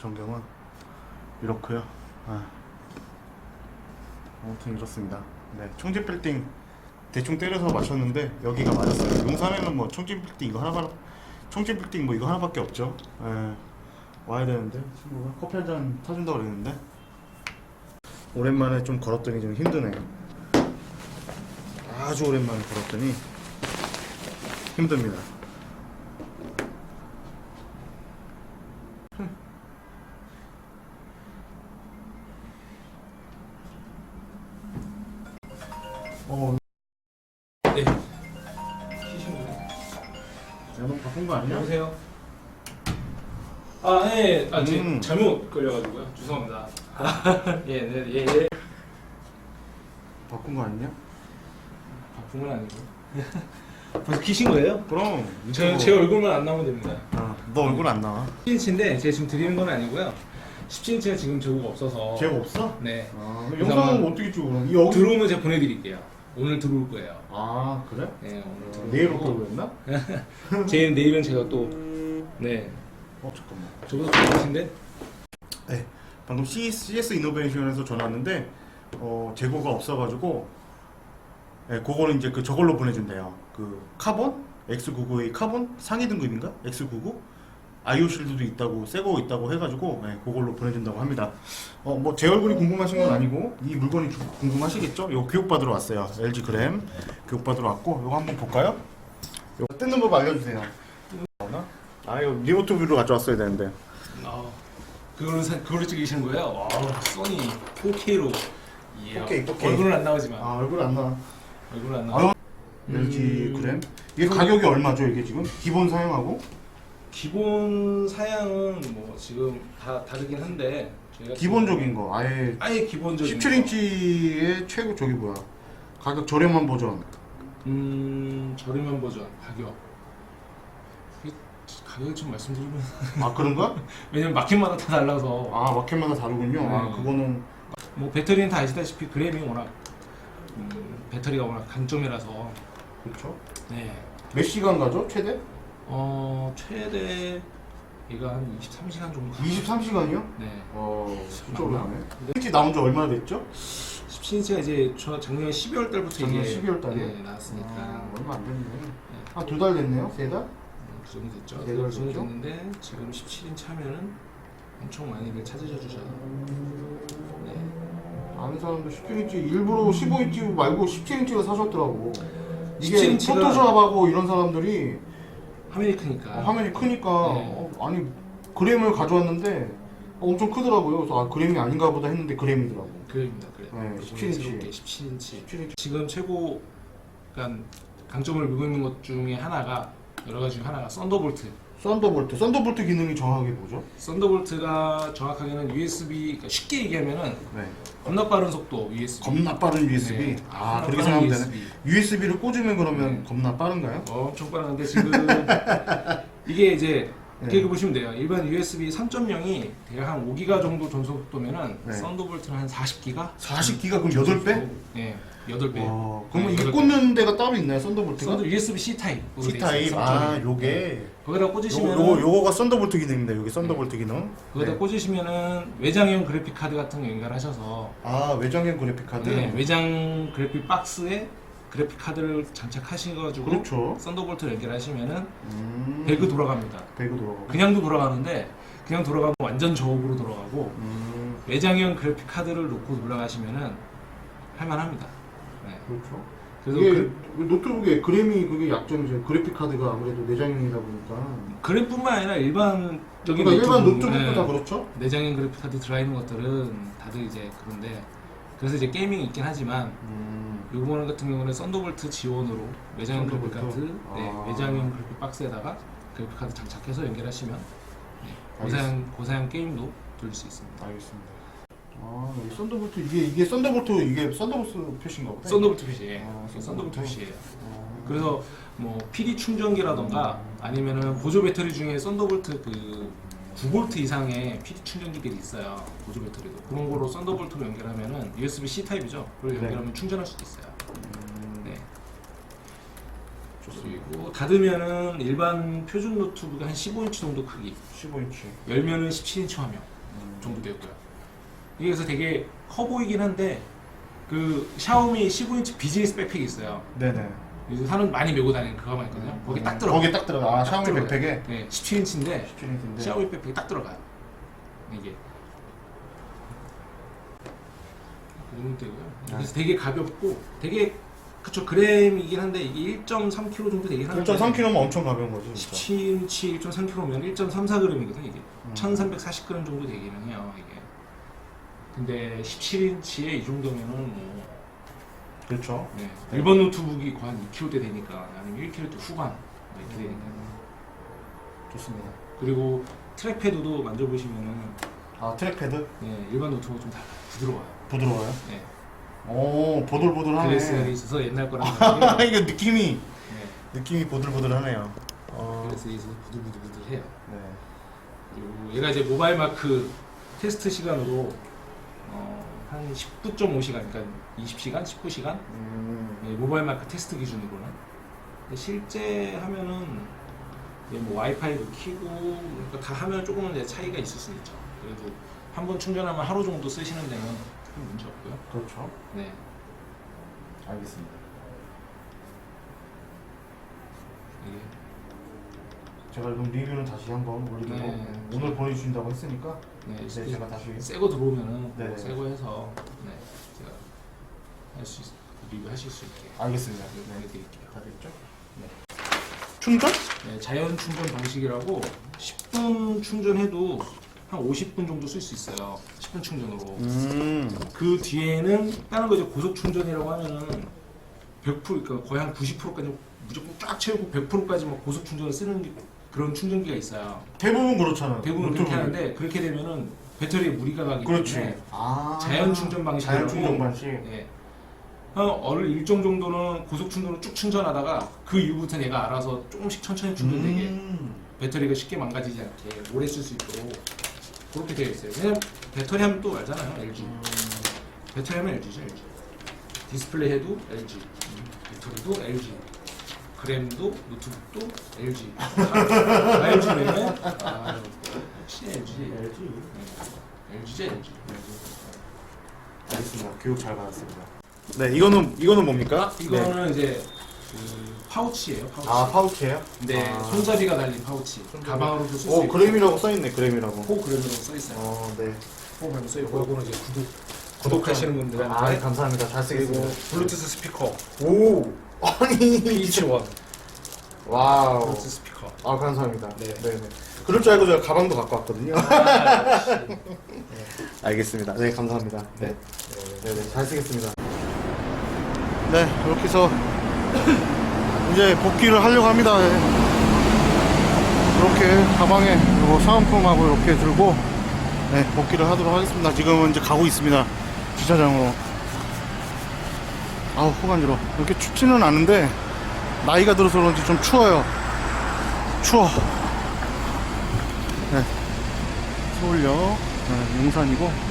전경은 이렇고요. 아. 아무튼 이렇습니다. 네, 총집 빌딩 대충 때려서 맞췄는데 여기가 맞았어요. 용산에는 뭐 총집 빌딩 이거 하나 총집 빌딩 뭐 이거 하나밖에 없죠. 예. 와야 되는데 친구가 커피 한 잔 사준다고 그랬는데 오랜만에 좀 걸었더니 좀 힘드네요. 아주 오랜만에 걸었더니 힘듭니다. 어, 네. 내가 너무 바쁜 거 아니야? 여보세요. 아, 네. 아, 제 음. 잘못 걸려가지고요. 죄송합니다. 예, 네, 예, 예. 바쁜 거 아니냐? 바쁜 건 아니고. 벌써 키신 거예요? 그럼 저, 유튜브- 제 얼굴만 안 나오면 됩니다. 아, 너 얼굴 안 나와. 17인치인데 제가 지금 드리는 건 아니고요. 17인치가 지금 저거 없어서. 제가 없어? 네. 아, 영상은 어떻게 찍어 그럼? 여기 들어오면 제가 보내드릴게요. 오늘 들어올 거예요. 아 그래? 네, 오늘 들어올 내일 올 거고. 했나? 제 내일은 제가 또 네. 어 잠깐만. 저보다 좀 많으신데? 네, 방금 CS 이노베이션에서 전화 왔는데 어, 재고가 없어가지고 네, 그거는 이제 그 저걸로 보내준대요. 그 카본 X99의 카본 상위 등급인가? X99 아이오 실드도 있다고 새거 있다고 해가지고 네, 그걸로 보내준다고 합니다. 어 뭐 제 얼굴이 궁금하신 건 아니고 이 물건이 주- 궁금하시겠죠? 이거 교육 받으러 왔어요. LG 그램 교육 받으러 왔고 이거 한번 볼까요? 이거 뜯는 법 알려주세요. 아 이거 리모트 뷰로 가져왔어야 되는데. 아, 그걸로 사, 그걸로 찍으시는 거예요? 와, 소니 4K로. 예. 4K, 4K. 얼굴은 안 나오지만 아 얼굴 안 나와. 얼굴은 안 아유, 나와. LG 음, 그램 이게 가격이 얼마죠 이게 지금 기본 사양하고 기본 사양은 뭐 지금 다 다르긴 한데 저희가 기본적인 거 아예 지금 아예 기본적인 17인치의 최고 저기 뭐야 가격 저렴한 버전 거. 음 저렴한 버전 가격 가격을 좀 말씀드리면 아 그런가? 왜냐면 마켓마다 다 달라서 아 마켓마다 다르군요 아 네. 그거는 뭐 배터리는 다 아시다시피 그램이 워낙 음, 배터리가 워낙 강점이라서 그렇죠 네. 몇 시간 가죠 최대? 어 최대 얘가 한 23시간 정도 가요. 23시간이요? 네. 어 진짜? 오래하네 1인치 나온 지 얼마나 됐죠? 17인치가 이제 저 작년 12월 달부터 작년 이게 12월 달에? 네, 나왔으니까 아, 얼마 안 됐네 한두 달 됐네요? 세 달? 음, 그 정도 됐죠. 네그달 정도 됐죠? 됐는데 지금 17인치 하면은 엄청 많이들 찾으셔 주셔서 네. 아는 사람도 17인치 일부러 15인치 말고 17인치를 사셨더라고 이게 17 인치 가- 포토샵하고 이런 사람들이 화면이 크니까 어, 화면이 크니까 네. 어, 아니 그램을 가져왔는데 어, 엄청 크더라고요. 그래서 아 그램이 아닌가 보다 했는데 그램이더라고. 그입니다. 그래. 네, 그래서 17인치. 새롭게 17인치. 17인치. 지금 최고 그러니까 강점을 물고 있는 것 중에 하나가 여러 가지 중 하나가 썬더볼트. 썬더볼트. 썬더볼트 기능이 정확하게 뭐죠? 썬더볼트가 정확하게는 USB 그러니까 쉽게 얘기하면은 네. 겁나 빠른 속도 USB. 겁나 빠른 USB. 네. 아 겁나 그렇게 빠른 생각하면 되네. USB를 꽂으면 그러면 네. 겁나 빠른가요? 엄청 빠른데 지금 이게 이제 네. 이렇게 보시면 돼요. 일반 USB 3.0이 대략 한 5기가 정도 전송 속도면은 네. 썬더볼트는 한 40기가? 40기가 그럼 8배? 네, 8배. 와, 그러면 네, 이게 꽂는 데가 따로 있나요? 썬더볼트가? 썬더 USB C 타입. C 타입. 아 요게. 거기다 꽂으시면 요거 요거가 썬더볼트 기능입니다. 여기 썬더볼트 기능. 거기다 네. 꽂으시면은 외장형 그래픽 카드 같은 거 연결하셔서 아 외장형 그래픽 카드. 네, 외장 그래픽 박스에 그래픽 카드를 장착하셔가지고 그렇죠. 썬더볼트를 연결하시면은 음. 배그 돌아갑니다. 배그 돌아가고. 그냥도 돌아가는데 그냥 돌아가면 완전 저음으로 돌아가고 음. 외장형 그래픽 카드를 놓고 돌아가시면은 할만합니다. 네. 그렇죠. 그래서 이게 그, 노트북에 그램이 그게 약점이죠. 그래픽 카드가 아무래도 내장형이다 보니까. 그램뿐만 아니라 일반적인 그러니까 일반 노트북, 노트북도 네, 다 그렇죠. 내장형 그래픽 카드 들어있는 것들은 다들 이제 그런데 그래서 이제 게이밍이 있긴 하지만 음. 요번 같은 경우는 썬더볼트 지원으로 외장형 그래픽 썬더볼트? 카드, 네, 아. 외장형 그래픽 박스에다가 그래픽 카드 장착해서 연결하시면 네. 고사양 고사양 게임도 돌릴 수 있습니다. 알겠습니다. 아, 이 썬더볼트 이게 이게 썬더볼트 이게 썬더볼트 표시인가 보다. 썬더볼트 표시예요. 아, 이게 썬더볼트 썬더볼트. 표시예요. 아. 그래서 뭐 PD 충전기라던가 아니면은 보조 배터리 중에 썬더볼트 그 9V 이상의 PD 충전기들이 있어요. 보조 배터리도 그런 거로 썬더볼트로 연결하면은 USB C 타입이죠. 그걸 네. 연결하면 충전할 수도 있어요. 음, 네. 그리고 닫으면은 일반 표준 노트북 한 15인치 정도 크기 15인치. 열면은 17인치 화면 정도 되고요. 이게 그래서 되게 커 보이긴 한데 그 샤오미 15인치 비즈니스 백팩이 있어요. 네네. 요즘 사람 많이 메고 다니는 그거 만 있거든요. 거기 딱 들어가. 거기 딱 들어가. 아, 샤오미 들어가요. 백팩에 네, 17인치인데 17인치인데. 샤오미 백팩이 딱 들어가요. 이게. 그 정도 되고요. 그래서 되게 가볍고 되게 그쵸 그램이긴 한데 이게 1.3kg 정도 되긴 하는데 1.3kg면 엄청 가벼운 거지. 진짜. 17인치 1.3kg면 1.34g이거든 이게 음. 1340g 정도 되기는 해요 이게 근데 17인치에 이 정도면은 뭐 그렇죠. 네. 일본 노트북이 거의 한 2kg대 되니까 아니면 1kg대 후반 뭐 이렇게 되니까 좋습니다. 그리고 트랙패드도 만져보시면은 아 트랙패드 네, 일반 노트북 좀다 부드러워요 부드러워요. 네. 오 보들보들하네. 글래스가 있어서 옛날 거랑 다르게 이거 느낌이 네. 느낌이 보들보들하네요. 어. 글래스에 있어서 부들부들부들해요 네. 그리고 얘가 이제 모바일 마크 테스트 시간으로 어, 한 19.5시간, 그러니까 20시간, 19시간 음. 네, 모바일 마크 테스트 기준으로는 근데 실제 하면은 이제 뭐 와이파이도 키고 그러니까 다 하면 조금은 이제 차이가 있을 수 있죠. 그래도 한 번 충전하면 하루 정도 쓰시는 데는 큰 문제 없고요. 그렇죠. 네, 알겠습니다. 이게 제가 그럼 리뷰는 다시 한번 올리도록 네. 오늘 보내주신다고 했으니까 네, 네, 제가 다시 새거 들어오면은 네. 뭐 새거 해서 네, 제가 할수 있, 리뷰하실 수 있게 알겠습니다. 네, 네. 보내드릴게요. 다 됐죠? 네. 충전? 네, 자연 충전 방식이라고 10분 충전해도 한 50분 정도 쓸 수 있어요. 10분 충전으로. 음. 그 뒤에는 다른 거 이제 고속 충전이라고 하면은 100% 그러니까 거의 한 90%까지 무조건 쫙 채우고 100%까지 막 고속 충전을 쓰는 게- 그런 충전기가 있어요. 대부분 그렇잖아요. 대부분 그렇게 노트북이. 하는데 그렇게 되면은 배터리에 무리가 가기 그렇지. 때문에 아. 자연 충전 방식이라고 자연 충전 방식. 예. 한 어느 일정 정도는 고속 충전으로 쭉 충전하다가 그 이후부터는 얘가 알아서 조금씩 천천히 충전되게 음. 배터리가 쉽게 망가지지 않게 오래 쓸 수 있도록 그렇게 되어 있어요. 왜냐면 배터리 하면 또 알잖아요, LG. 배터리 하면 LG죠, LG. 디스플레이 해도 LG. 배터리도 LG. 그램도 노트북도 LG. 다, 다 LG네. 아, 역시 LG. LG. LG죠, LG. 알겠습니다. 교육 잘 받았습니다. 네, 이거는 이거는 뭡니까? 이거는 이제 그 파우치예요, 파우치. 아 파우치예요? 네, 아. 손잡이가 달린 파우치. 손잡이. 가방으로도 쓸 수 오 있고. 그램이라고 써있네 그램이라고. 호 그램으로 써 있어요. 어 네. 호 그램 써 있고 이거는 이제 구독 구독하시는 분들한테 아 감사합니다. 잘 그리고 쓰겠습니다. 블루투스 스피커 오 아니 P1 와우. 블루투스 스피커. 아 감사합니다. 네. 네. 네 그럴 줄 알고 제가 가방도 갖고 왔거든요. 아, 역시. 알겠습니다. 네 감사합니다. 네. 네네 잘 쓰겠습니다. 네 이렇게 해서 이제 복귀를 하려고 합니다. 네. 이렇게 가방에 요 사은품하고 이렇게 들고 네, 복귀를 하도록 하겠습니다. 지금은 이제 가고 있습니다. 주차장으로. 아우 호간지러. 이렇게 춥지는 않은데 나이가 들어서 그런지 좀 추워요. 추워. 네. 서울역 네, 용산이고